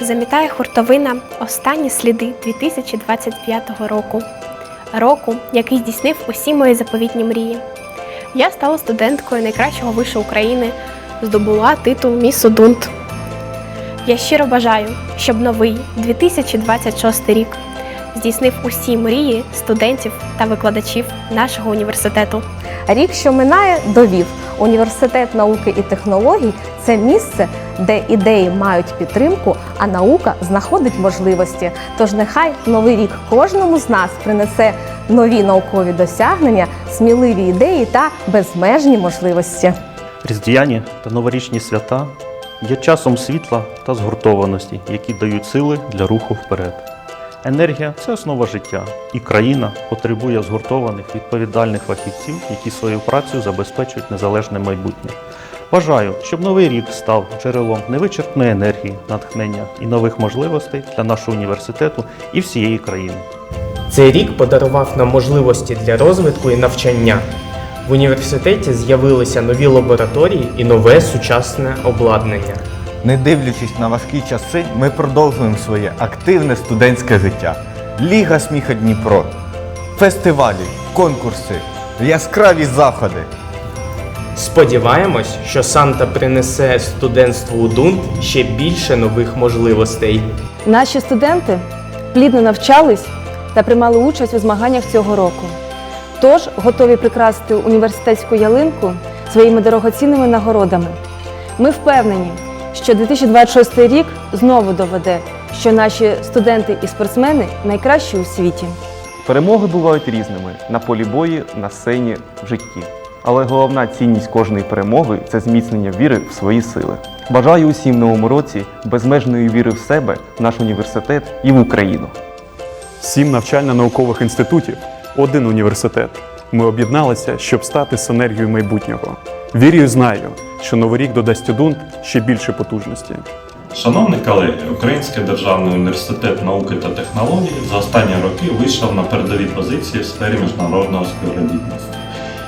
Замітає хуртовина останні сліди 2025 року. Року, який здійснив усі мої заповітні мрії. Я стала студенткою найкращого вишу України, здобула титул Міс Удунт. Я щиро бажаю, щоб новий 2026 рік здійснив усі мрії студентів та викладачів нашого університету. Рік, що минає, довів університет науки і технологій це місце, де ідеї мають підтримку, а наука знаходить можливості. Тож нехай новий рік кожному з нас принесе нові наукові досягнення, сміливі ідеї та безмежні можливості. Різдвяні та новорічні свята є часом світла та згуртованості, які дають сили для руху вперед. Енергія це основа життя, і країна потребує згуртованих відповідальних фахівців, які своєю працею забезпечують незалежне майбутнє. Бажаю, щоб новий рік став джерелом невичерпної енергії, натхнення і нових можливостей для нашого університету і всієї країни. Цей рік подарував нам можливості для розвитку і навчання. В університеті з'явилися нові лабораторії і нове сучасне обладнання. Не дивлячись на важкі часи, ми продовжуємо своє активне студентське життя. Ліга сміха Дніпро, фестивалі, конкурси, яскраві заходи. Сподіваємось, що Санта принесе студентству УДУНТ ще більше нових можливостей. Наші студенти плідно навчались та приймали участь у змаганнях цього року. Тож готові прикрасити університетську ялинку своїми дорогоцінними нагородами. Ми впевнені, що 2026 рік знову доведе, що наші студенти і спортсмени найкращі у світі. Перемоги бувають різними на полі бої, на сцені, в житті. Але головна цінність кожної перемоги це зміцнення віри в свої сили. Бажаю усім новому році безмежної віри в себе, в наш університет і в Україну. Сім навчально-наукових інститутів, один університет. Ми об'єдналися, щоб стати синергією майбутнього. Вірю і знаю, що новий рік додасть УДУНТ ще більше потужності. Шановні колеги, Український державний університет науки та технологій за останні роки вийшов на передові позиції в сфері міжнародного співробітництва.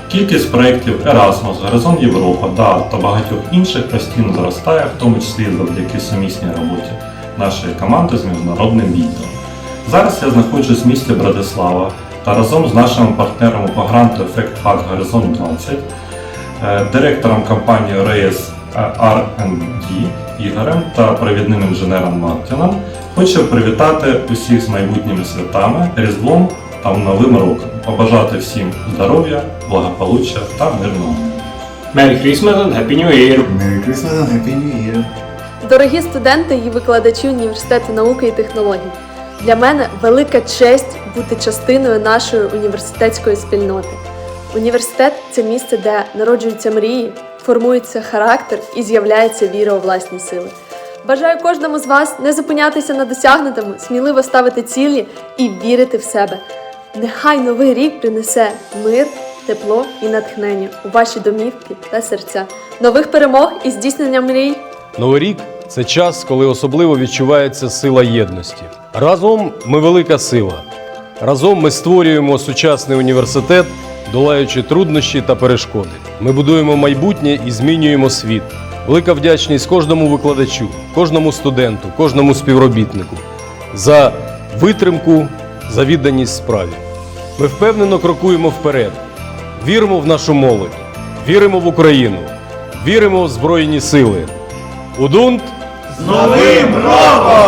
Кількість проєктів Erasmus, Горизонт Європа, DART та багатьох інших постійно зростає, в тому числі завдяки сумісній роботі нашої команди з міжнародним відділом. Зараз я знаходжусь в місті Братислава та разом з нашими партнерами по гранту Ефект Хак Горизонт 20 е, директором компанії Reyes R&D Ігорем та провідним інженером Мартіном хочу привітати усіх з майбутніми святами, Різдвом та Новим роком, побажати всім здоров'я, благополуччя та мирного. Merry Christmas and Happy New Year! Merry Christmas and Happy New Year! Дорогі студенти і викладачі університету науки і технологій, для мене велика честь бути частиною нашої університетської спільноти. Університет це місце, де народжуються мрії, формується характер і з'являється віра у власні сили. Бажаю кожному з вас не зупинятися на досягнутому, сміливо ставити цілі і вірити в себе. Нехай новий рік принесе мир, тепло і натхнення у ваші домівки та серця, нових перемог і здійснення мрій. Новий рік це час, коли особливо відчувається сила єдності. Разом ми велика сила. Разом ми створюємо сучасний університет, долаючи труднощі та перешкоди. Ми будуємо майбутнє і змінюємо світ. Велика вдячність кожному викладачу, кожному студенту, кожному співробітнику за витримку, за відданість справі. Ми впевнено крокуємо вперед. Віримо в нашу молодь, віримо в Україну, віримо в Збройні сили. Удунт З Новим роком!